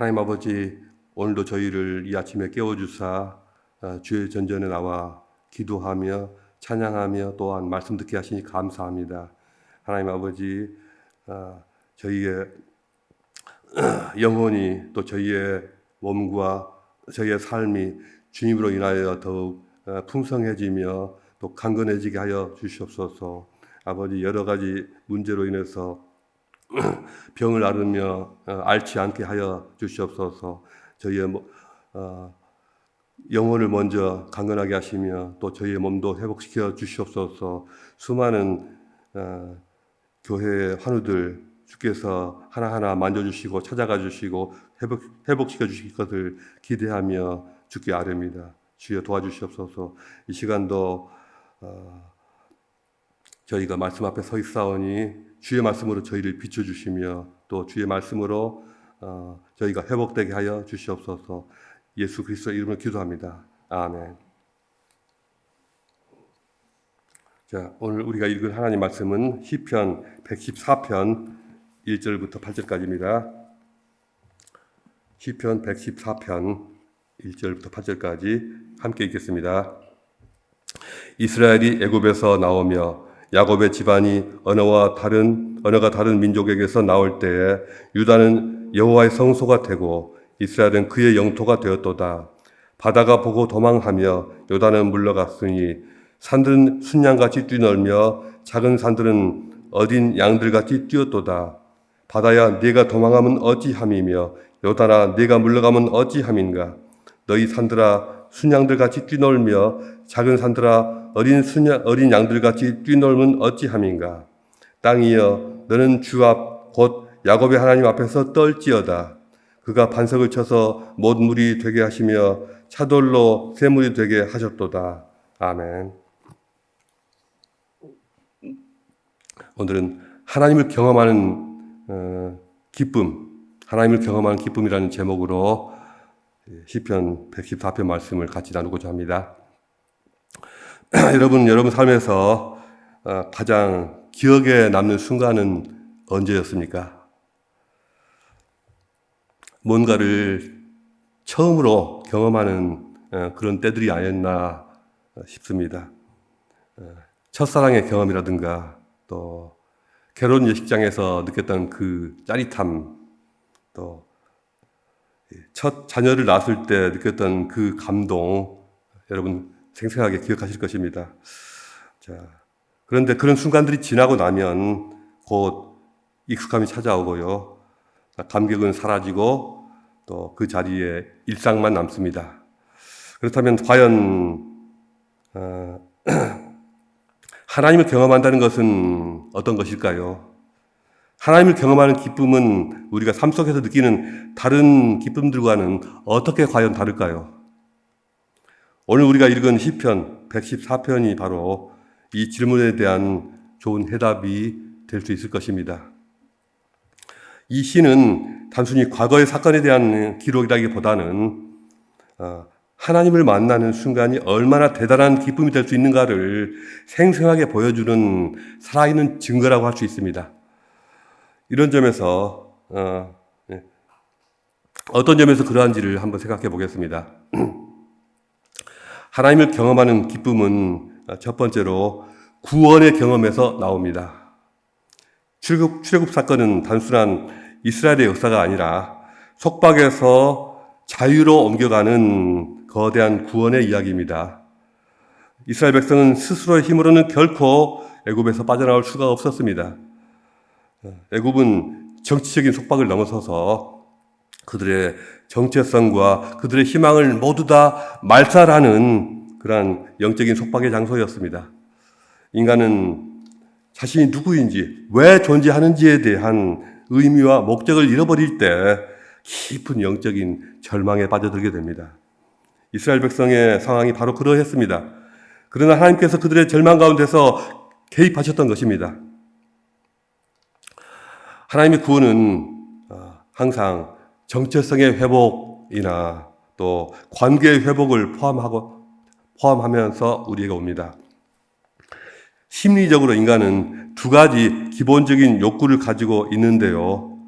하나님 아버지 오늘도 저희를 이 아침에 깨워주사 어, 주의 전전에 나와 기도하며 찬양하며 또한 말씀 듣게 하시니 감사합니다. 하나님 아버지 어, 저희의 영혼이 또 저희의 몸과 저희의 삶이 주님으로 인하여 더욱 어, 풍성해지며 또 강건해지게 하여 주시옵소서. 아버지 여러 가지 문제로 인해서 병을 앓으며 어, 앓지 않게 하여 주시옵소서. 저희의 뭐- 어, 영혼을 먼저 강건하게 하시며 또 저희의 몸도 회복시켜 주시옵소서. 수많은 어, 교회의 환우들 주께서 하나하나 만져주시고 찾아가 주시고 회복, 회복시켜 주실 것을 기대하며 주께 아뢰입니다. 주여 도와주시옵소서. 이 시간도 어, 저희가 말씀 앞에 서 있사오니 주의 말씀으로 저희를 비춰주시며 또 주의 말씀으로 어, 저희가 회복되게 하여 주시옵소서. 예수 그리스도 이름으로 기도합니다. 아멘. 자, 오늘 우리가 읽을 하나님 말씀은 시편 114편 1절부터 8절까지입니다. 시편 114편 1절부터 8절까지 함께 읽겠습니다. 이스라엘이 애굽에서 나오며 야곱의 집안이 언어와 다른 언어가 다른 민족에게서 나올 때에 유다는 여호와의 성소가 되고 이스라엘은 그의 영토가 되었도다. 바다가 보고 도망하며 요단은 물러갔으니 산들은 순양같이 뛰놀며 작은 산들은 어린 양들같이 뛰었도다. 바다야 네가 도망하면 어찌함이며 요단아 네가 물러가면 어찌함인가 너희 산들아 순양들같이 뛰놀며 작은 산들아 어린 순양 어린 양들같이 뛰놀면 어찌함인가? 땅이여 너는 주 앞 곧 야곱의 하나님 앞에서 떨지어다. 그가 반석을 쳐서 못 물이 되게 하시며 차돌로 샘물이 되게 하셨도다. 아멘. 오늘은 하나님을 경험하는 어, 기쁨, 하나님을 경험하는 기쁨이라는 제목으로 시편 114편 말씀을 같이 나누고자 합니다. 여러분, 여러분 삶에서 어, 가장 기억에 남는 순간은 언제였습니까? 뭔가를 처음으로 경험하는 어, 그런 때들이 아니었나 싶습니다. 어, 첫사랑의 경험이라든가 또 결혼 예식장에서 느꼈던 그 짜릿함, 또 첫 자녀를 낳았을 때 느꼈던 그 감동, 여러분 생생하게 기억하실 것입니다. 자, 그런데 그런 순간들이 지나고 나면 곧 익숙함이 찾아오고요. 감격은 사라지고 또 그 자리에 일상만 남습니다. 그렇다면 과연 어, 하나님을 경험한다는 것은 어떤 것일까요? 하나님을 경험하는 기쁨은 우리가 삶 속에서 느끼는 다른 기쁨들과는 어떻게 과연 다를까요? 오늘 우리가 읽은 시편 114편이 바로 이 질문에 대한 좋은 해답이 될 수 있을 것입니다. 이 시는 단순히 과거의 사건에 대한 기록이라기보다는 어, 하나님을 만나는 순간이 얼마나 대단한 기쁨이 될 수 있는가를 생생하게 보여주는 살아있는 증거라고 할 수 있습니다. 이런 점에서 어, 예. 어떤 점에서 그러한지를 한번 생각해 보겠습니다. 하나님을 경험하는 기쁨은 첫 번째로 구원의 경험에서 나옵니다. 출애굽, 출애굽 사건은 단순한 이스라엘의 역사가 아니라 속박에서 자유로 옮겨가는 거대한 구원의 이야기입니다. 이스라엘 백성은 스스로의 힘으로는 결코 애굽에서 빠져나올 수가 없었습니다. 애굽은 정치적인 속박을 넘어서서 그들의 정체성과 그들의 희망을 모두 다 말살하는 그러한 영적인 속박의 장소였습니다. 인간은 자신이 누구인지, 왜 존재하는지에 대한 의미와 목적을 잃어버릴 때 깊은 영적인 절망에 빠져들게 됩니다. 이스라엘 백성의 상황이 바로 그러했습니다. 그러나 하나님께서 그들의 절망 가운데서 개입하셨던 것입니다. 하나님의 구원은 어, 항상 정체성의 회복이나 또 관계의 회복을 포함하고 포함하면서 우리에게 옵니다. 심리적으로 인간은 두 가지 기본적인 욕구를 가지고 있는데요.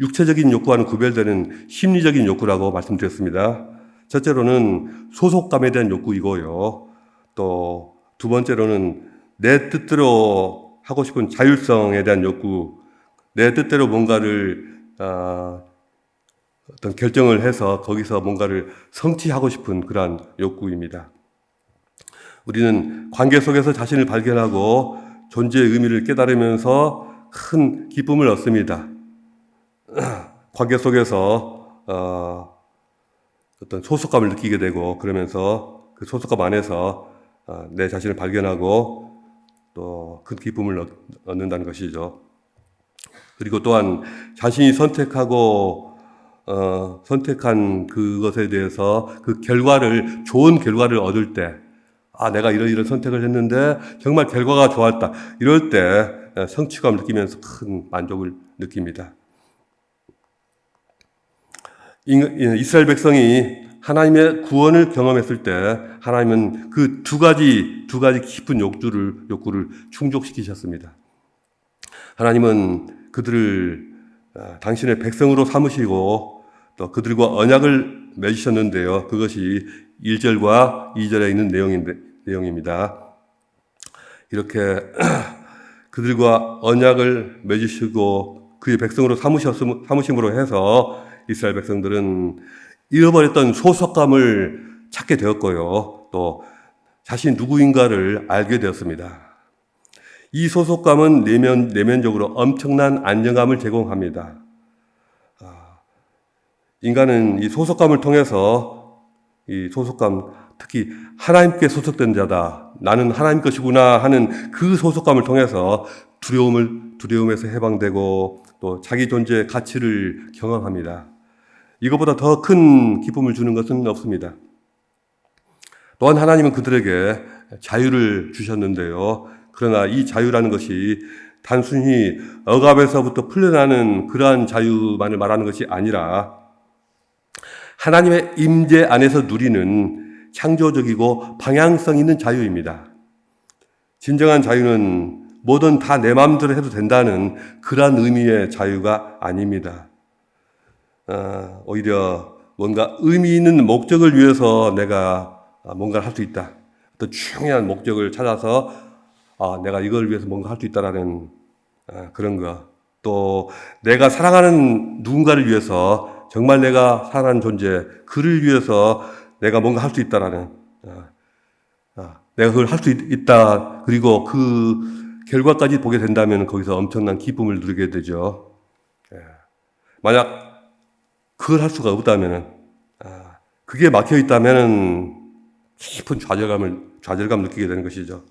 육체적인 욕구와는 구별되는 심리적인 욕구라고 말씀드렸습니다. 첫째로는 소속감에 대한 욕구이고요. 또 두 번째로는 내 뜻대로 하고 싶은 자율성에 대한 욕구, 내 뜻대로 뭔가를 아, 어떤 결정을 해서 거기서 뭔가를 성취하고 싶은 그러한 욕구입니다. 우리는 관계 속에서 자신을 발견하고 존재의 의미를 깨달으면서 큰 기쁨을 얻습니다. 관계 속에서 어, 어떤 소속감을 느끼게 되고 그러면서 그 소속감 안에서 어, 내 자신을 발견하고 또 큰 기쁨을 얻- 얻는다는 것이죠. 그리고 또한 자신이 선택하고 어, 선택한 그것에 대해서 그 결과를 좋은 결과를 얻을 때, 아 내가 이런 이런 선택을 했는데 정말 결과가 좋았다. 이럴 때 어, 성취감을 느끼면서 큰 만족을 느낍니다. 인- 이스라엘 백성이 하나님의 구원을 경험했을 때 하나님은 그 두 가지 두 가지 깊은 욕구를 욕구를 충족시키셨습니다. 하나님은 그들을 아, 당신의 백성으로 삼으시고 또 그들과 언약을 맺으셨는데요. 그것이 1절과 2절에 있는 내용인데, 내용입니다. 이렇게 그들과 언약을 맺으시고 그의 백성으로 삼으셨음, 삼으심으로 해서 이스라엘 백성들은 잃어버렸던 소속감을 찾게 되었고요. 또 자신 누구인가를 알게 되었습니다. 이 소속감은 내면, 내면적으로 엄청난 안정감을 제공합니다. 아, 인간은 이 소속감을 통해서 이 소속감, 특히 하나님께 소속된 자다. 나는 하나님 것이구나 하는 그 소속감을 통해서 두려움을, 두려움에서 해방되고 또 자기 존재의 가치를 경험합니다. 이것보다 더 큰 기쁨을 주는 것은 없습니다. 또한 하나님은 그들에게 자유를 주셨는데요. 그러나 이 자유라는 것이 단순히 억압에서부터 풀려나는 그러한 자유만을 말하는 것이 아니라 하나님의 임재 안에서 누리는 창조적이고 방향성 있는 자유입니다. 진정한 자유는 뭐든 다 내 마음대로 해도 된다는 그러한 의미의 자유가 아닙니다. 아, 오히려 뭔가 의미 있는 목적을 위해서 내가 뭔가를 할 수 있다. 어떤 중요한 목적을 찾아서 아, 내가 이걸 위해서 뭔가 할 수 있다라는 아, 그런 거. 또 내가 사랑하는 누군가를 위해서 정말 내가 사랑하는 존재, 그를 위해서 내가 뭔가 할 수 있다라는 아, 아, 내가 그걸 할 수 있다. 그리고 그 결과까지 보게 된다면 거기서 엄청난 기쁨을 누리게 되죠. 예. 만약 그걸 할 수가 없다면은 아, 그게 막혀 있다면은 깊은 좌절감을 좌절감 느끼게 되는 것이죠.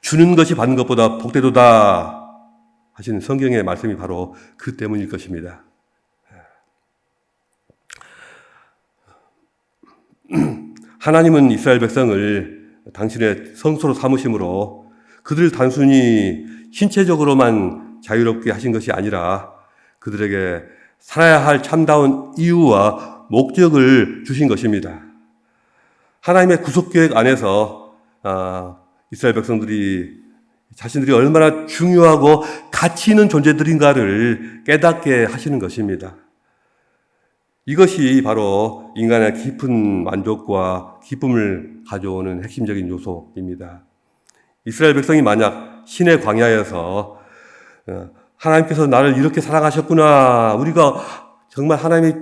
주는 것이 받는 것보다 복되도다 하시는 성경의 말씀이 바로 그 때문일 것입니다. 하나님은 이스라엘 백성을 당신의 성소로 삼으심으로 그들을 단순히 신체적으로만 자유롭게 하신 것이 아니라 그들에게 살아야 할 참다운 이유와 목적을 주신 것입니다. 하나님의 구속 계획 안에서 아, 이스라엘 백성들이 자신들이 얼마나 중요하고 가치 있는 존재들인가를 깨닫게 하시는 것입니다. 이것이 바로 인간의 깊은 만족과 기쁨을 가져오는 핵심적인 요소입니다. 이스라엘 백성이 만약 신의 광야에서 어, 하나님께서 나를 이렇게 사랑하셨구나. 우리가 정말 하나님이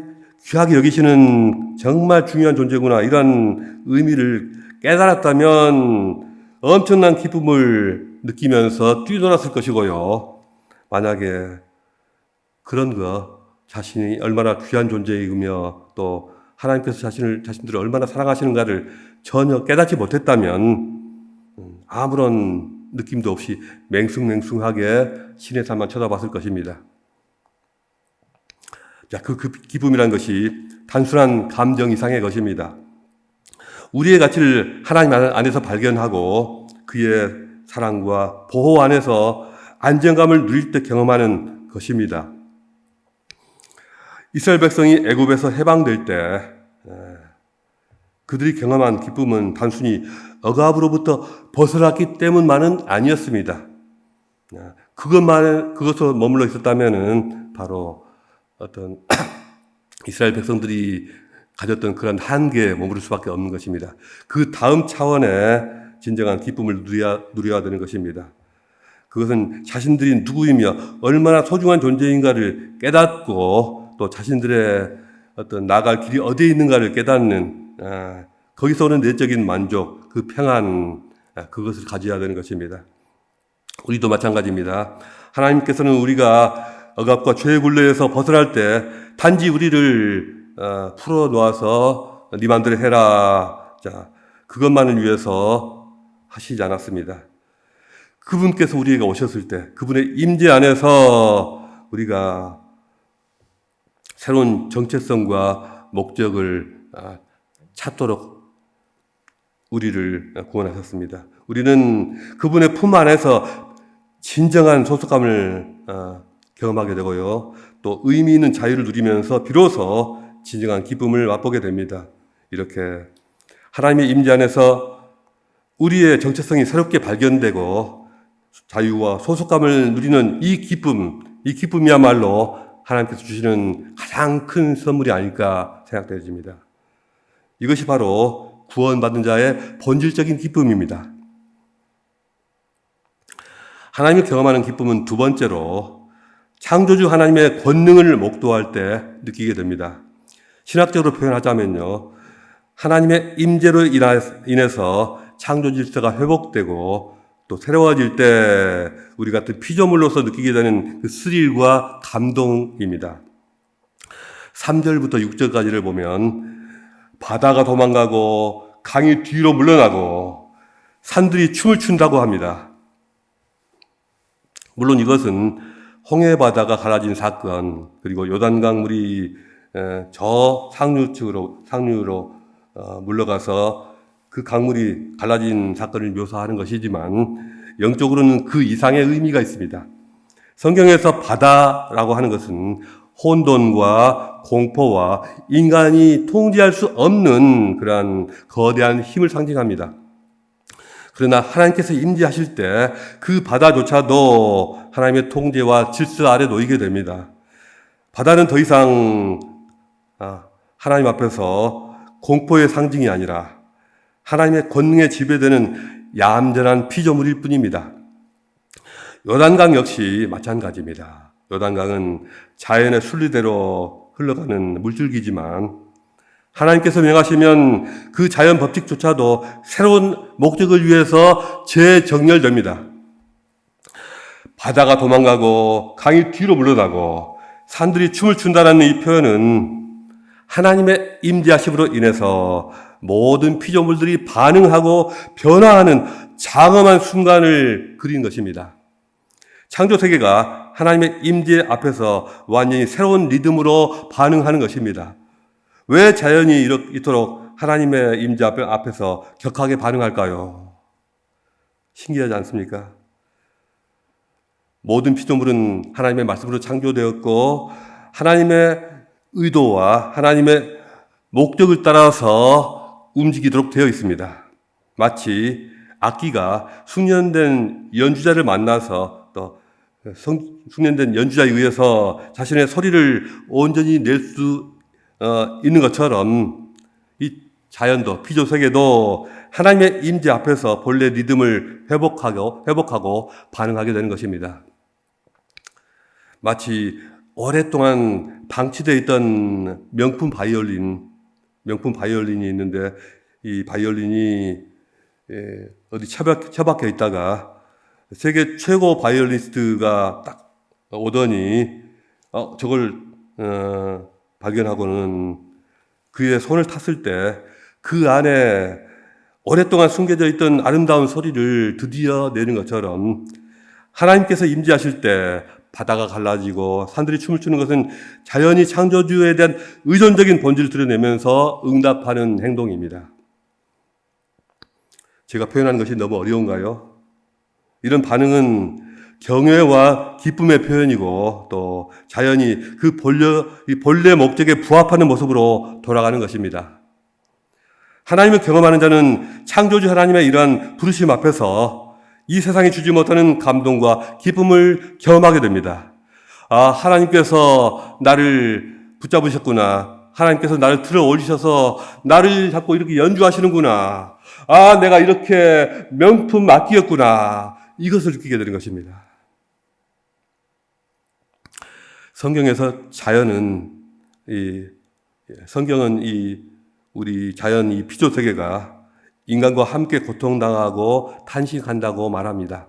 귀하게 여기시는 정말 중요한 존재구나. 이런 의미를 깨달았다면 엄청난 기쁨을 느끼면서 뛰놀았을 것이고요. 만약에 그런 거 자신이 얼마나 귀한 존재이며 또 하나님께서 자신을 자신들을 얼마나 사랑하시는가를 전혀 깨닫지 못했다면 음, 아무런 느낌도 없이 맹숭맹숭하게 신의 산만 쳐다봤을 것입니다. 자, 그, 그 기쁨이란 것이 단순한 감정 이상의 것입니다. 우리의 가치를 하나님 안에서 발견하고 그의 사랑과 보호 안에서 안정감을 누릴 때 경험하는 것입니다. 이스라엘 백성이 애굽에서 해방될 때 그들이 경험한 기쁨은 단순히 억압으로부터 벗어났기 때문만은 아니었습니다. 그것만 그것으로 머물러 있었다면은 바로 어떤 이스라엘 백성들이 가졌던 그런 한계에 머무를 수밖에 없는 것입니다. 그 다음 차원의 진정한 기쁨을 누려야, 누려야 되는 것입니다. 그것은 자신들이 누구이며 얼마나 소중한 존재인가를 깨닫고 또 자신들의 어떤 나갈 길이 어디에 있는가를 깨닫는 아, 거기서 오는 내적인 만족, 그 평안 아, 그것을 가져야 되는 것입니다. 우리도 마찬가지입니다. 하나님께서는 우리가 억압과 죄의 굴레에서 벗어날 때 단지 우리를 어, 풀어 놓아서 네 맘대로 해라. 자, 그것만을 위해서 하시지 않았습니다. 그분께서 우리에게 오셨을 때 그분의 임재 안에서 우리가 새로운 정체성과 목적을 아, 찾도록 우리를 구원하셨습니다. 우리는 그분의 품 안에서 진정한 소속감을 아, 경험하게 되고요. 또 의미 있는 자유를 누리면서 비로소 진정한 기쁨을 맛보게 됩니다. 이렇게 하나님의 임재 안에서 우리의 정체성이 새롭게 발견되고 자유와 소속감을 누리는 이 기쁨, 이 기쁨이야말로 하나님께서 주시는 가장 큰 선물이 아닐까 생각되어집니다. 이것이 바로 구원받은 자의 본질적인 기쁨입니다. 하나님을 경험하는 기쁨은 두 번째로 창조주 하나님의 권능을 목도할 때 느끼게 됩니다. 신학적으로 표현하자면요. 하나님의 임재로 인해서 창조 질서가 회복되고 또 새로워질 때 우리 같은 피조물로서 느끼게 되는 그 스릴과 감동입니다. 3절부터 6절까지를 보면 바다가 도망가고 강이 뒤로 물러나고 산들이 춤을 춘다고 합니다. 물론 이것은 홍해 바다가 갈라진 사건 그리고 요단강 물이 저 상류 측으로 상류로 어, 물러가서 그 강물이 갈라진 사건을 묘사하는 것이지만 영적으로는 그 이상의 의미가 있습니다. 성경에서 바다라고 하는 것은 혼돈과 공포와 인간이 통제할 수 없는 그러한 거대한 힘을 상징합니다. 그러나 하나님께서 임재하실 때 그 바다조차도 하나님의 통제와 질서 아래 놓이게 됩니다. 바다는 더 이상 아, 하나님 앞에서 공포의 상징이 아니라 하나님의 권능에 지배되는 얌전한 피조물일 뿐입니다. 요단강 역시 마찬가지입니다. 요단강은 자연의 순리대로 흘러가는 물줄기지만 하나님께서 명하시면 그 자연 법칙조차도 새로운 목적을 위해서 재정렬됩니다. 바다가 도망가고 강이 뒤로 물러나고 산들이 춤을 춘다는 이 표현은 하나님의 임재하심으로 인해서 모든 피조물들이 반응하고 변화하는 장엄한 순간을 그린 것입니다. 창조 세계가 하나님의 임재 앞에서 완전히 새로운 리듬으로 반응하는 것입니다. 왜 자연이 이토록 하나님의 임재 앞에서 격하게 반응할까요? 신기하지 않습니까? 모든 피조물은 하나님의 말씀으로 창조되었고 하나님의 의도와 하나님의 목적을 따라서 움직이도록 되어 있습니다. 마치 악기가 숙련된 연주자를 만나서 또 숙련된 연주자에 의해서 자신의 소리를 온전히 낼수 어, 있는 것처럼 이 자연도 피조 세계도 하나님의 임재 앞에서 본래 리듬을 회복하고 회복하고 반응하게 되는 것입니다. 마치 오랫동안 방치되어 있던 명품 바이올린 명품 바이올린이 있는데 이 바이올린이 예, 어디 처박, 처박혀 있다가 세계 최고 바이올리스트가 딱 오더니 어, 저걸 어, 발견하고는 그의 손을 탔을 때 그 안에 오랫동안 숨겨져 있던 아름다운 소리를 드디어 내는 것처럼 하나님께서 임재하실 때 바다가 갈라지고 산들이 춤을 추는 것은 자연이 창조주에 대한 의존적인 본질을 드러내면서 응답하는 행동입니다. 제가 표현하는 것이 너무 어려운가요? 이런 반응은 경외와 기쁨의 표현이고 또 자연이 그 본래, 본래 목적에 부합하는 모습으로 돌아가는 것입니다. 하나님을 경험하는 자는 창조주 하나님의 이러한 부르심 앞에서 이 세상이 주지 못하는 감동과 기쁨을 경험하게 됩니다. 아, 하나님께서 나를 붙잡으셨구나. 하나님께서 나를 들어 올리셔서 나를 잡고 이렇게 연주하시는구나. 아, 내가 이렇게 명품 맡기였구나. 이것을 느끼게 되는 것입니다. 성경에서 자연은 이 성경은 이 우리 자연 이 피조 세계가 인간과 함께 고통당하고 탄식한다고 말합니다.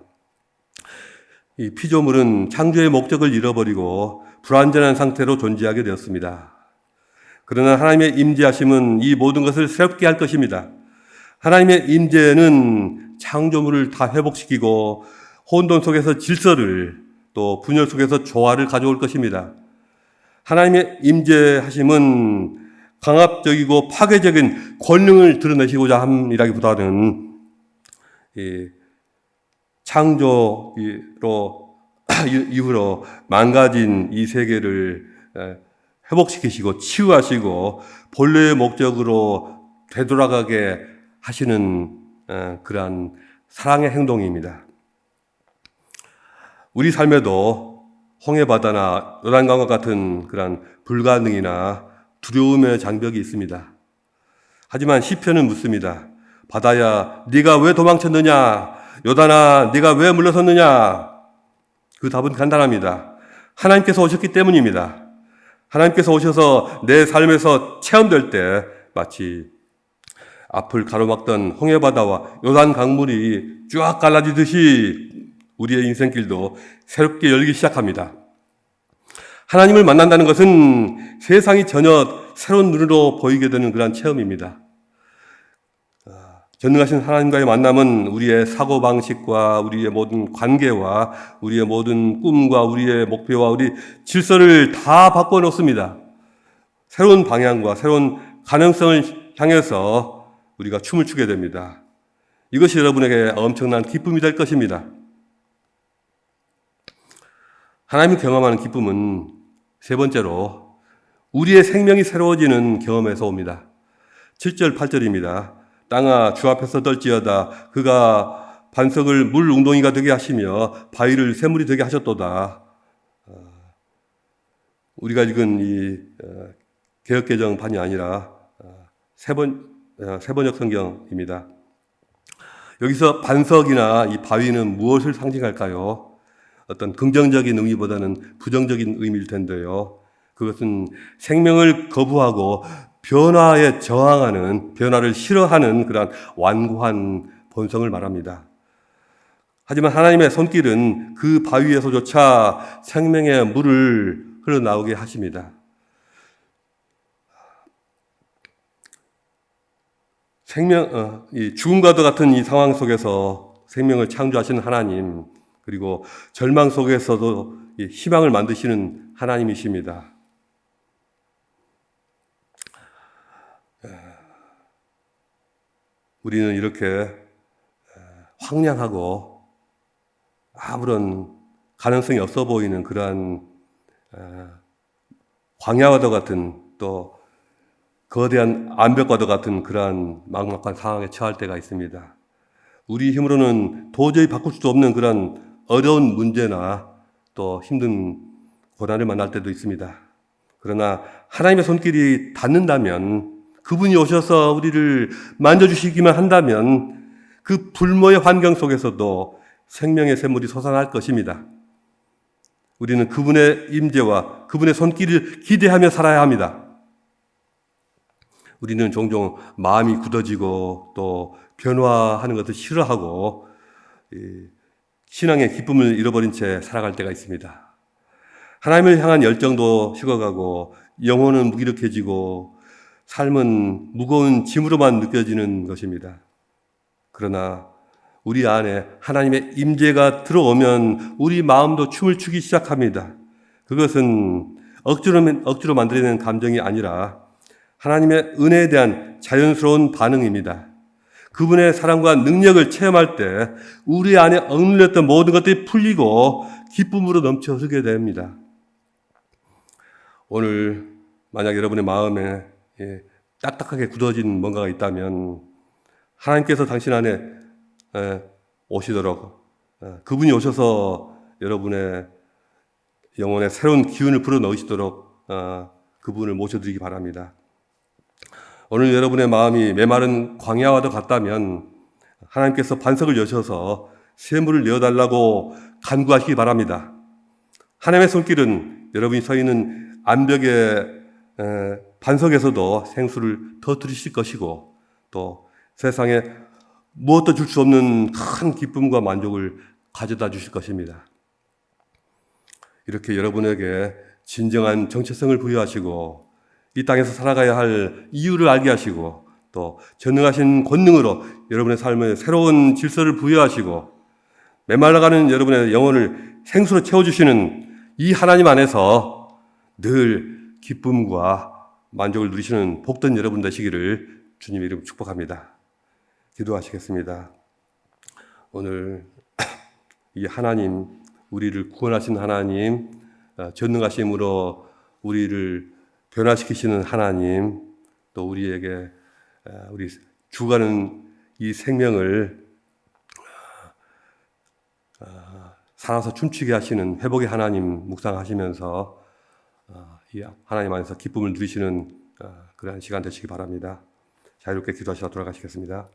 이 피조물은 창조의 목적을 잃어버리고 불완전한 상태로 존재하게 되었습니다. 그러나 하나님의 임재하심은 이 모든 것을 새롭게 할 것입니다. 하나님의 임재는 창조물을 다 회복시키고 혼돈 속에서 질서를 또 분열 속에서 조화를 가져올 것입니다. 하나님의 임재하심은 강압적이고 파괴적인 권능을 드러내시고자 함이라기보다는 이 창조로 이후로 망가진 이 세계를 회복시키시고 치유하시고 본래의 목적으로 되돌아가게 하시는 그러한 사랑의 행동입니다. 우리 삶에도 홍해바다나 요단강과 같은 그러한 불가능이나 두려움의 장벽이 있습니다. 하지만 시편은 묻습니다. 바다야, 네가 왜 도망쳤느냐? 요단아, 네가 왜 물러섰느냐? 그 답은 간단합니다. 하나님께서 오셨기 때문입니다. 하나님께서 오셔서 내 삶에서 체험될 때 마치 앞을 가로막던 홍해바다와 요단 강물이 쫙 갈라지듯이 우리의 인생길도 새롭게 열기 시작합니다. 하나님을 만난다는 것은 세상이 전혀 새로운 눈으로 보이게 되는 그러한 체험입니다. 아, 전능하신 하나님과의 만남은 우리의 사고방식과 우리의 모든 관계와 우리의 모든 꿈과 우리의 목표와 우리 질서를 다 바꿔놓습니다. 새로운 방향과 새로운 가능성을 향해서 우리가 춤을 추게 됩니다. 이것이 여러분에게 엄청난 기쁨이 될 것입니다. 하나님을 경험하는 기쁨은 세 번째로 우리의 생명이 새로워지는 경험에서 옵니다. 7절, 8절입니다. 땅아 주 앞에서 떨지어다 그가 반석을 물 웅덩이가 되게 하시며 바위를 샘물이 되게 하셨도다. 어, 우리가 읽은 이 어, 개혁 개정판이 아니라 어, 세번 세번역 성경입니다. 여기서 반석이나 이 바위는 무엇을 상징할까요? 어떤 긍정적인 의미보다는 부정적인 의미일 텐데요. 그것은 생명을 거부하고 변화에 저항하는, 변화를 싫어하는 그러한 완고한 본성을 말합니다. 하지만 하나님의 손길은 그 바위에서조차 생명의 물을 흘러나오게 하십니다. 생명, 어, 이 죽음과도 같은 이 상황 속에서 생명을 창조하시는 하나님, 그리고 절망 속에서도 희망을 만드시는 하나님이십니다. 우리는 이렇게 황량하고 아무런 가능성이 없어 보이는 그러한 광야와도 같은 또 거대한 암벽과도 같은 그러한 막막한 상황에 처할 때가 있습니다. 우리 힘으로는 도저히 바꿀 수 없는 그런 어려운 문제나 또 힘든 고난을 만날 때도 있습니다. 그러나 하나님의 손길이 닿는다면 그분이 오셔서 우리를 만져주시기만 한다면 그 불모의 환경 속에서도 생명의 샘물이 솟아날 것입니다. 우리는 그분의 임재와 그분의 손길을 기대하며 살아야 합니다. 우리는 종종 마음이 굳어지고 또 변화하는 것을 싫어하고 신앙의 기쁨을 잃어버린 채 살아갈 때가 있습니다. 하나님을 향한 열정도 식어가고 영혼은 무기력해지고 삶은 무거운 짐으로만 느껴지는 것입니다. 그러나 우리 안에 하나님의 임재가 들어오면 우리 마음도 춤을 추기 시작합니다. 그것은 억지로, 억지로 만들어낸 감정이 아니라 하나님의 은혜에 대한 자연스러운 반응입니다. 그분의 사랑과 능력을 체험할 때 우리 안에 억눌렸던 모든 것들이 풀리고 기쁨으로 넘쳐 흐르게 됩니다. 오늘 만약 여러분의 마음에 예, 딱딱하게 굳어진 뭔가가 있다면 하나님께서 당신 안에 예, 오시도록 예, 그분이 오셔서 여러분의 영혼에 새로운 기운을 불어 넣으시도록 어, 그분을 모셔드리기 바랍니다. 오늘 여러분의 마음이 메마른 광야와도 같다면 하나님께서 반석을 여셔서 샘물을 내어달라고 간구하시기 바랍니다. 하나님의 손길은 여러분이 서 있는 암벽의 에, 반석에서도 생수를 터뜨리실 것이고 또 세상에 무엇도 줄 수 없는 큰 기쁨과 만족을 가져다 주실 것입니다. 이렇게 여러분에게 진정한 정체성을 부여하시고 이 땅에서 살아가야 할 이유를 알게 하시고 또 전능하신 권능으로 여러분의 삶에 새로운 질서를 부여하시고 메말라가는 여러분의 영혼을 생수로 채워주시는 이 하나님 안에서 늘 기쁨과 만족을 누리시는 복된 여러분 되시기를 주님 이름 축복합니다. 기도하시겠습니다. 오늘 이 하나님, 우리를 구원하신 하나님, 어, 전능하심으로 우리를 변화시키시는 하나님, 또 우리에게 어, 우리 주가는 이 생명을 어, 살아서 춤추게 하시는 회복의 하나님 묵상하시면서 어, 이 하나님 안에서 기쁨을 누리시는 어, 그러한 시간 되시기 바랍니다. 자유롭게 기도하시다 돌아가시겠습니다.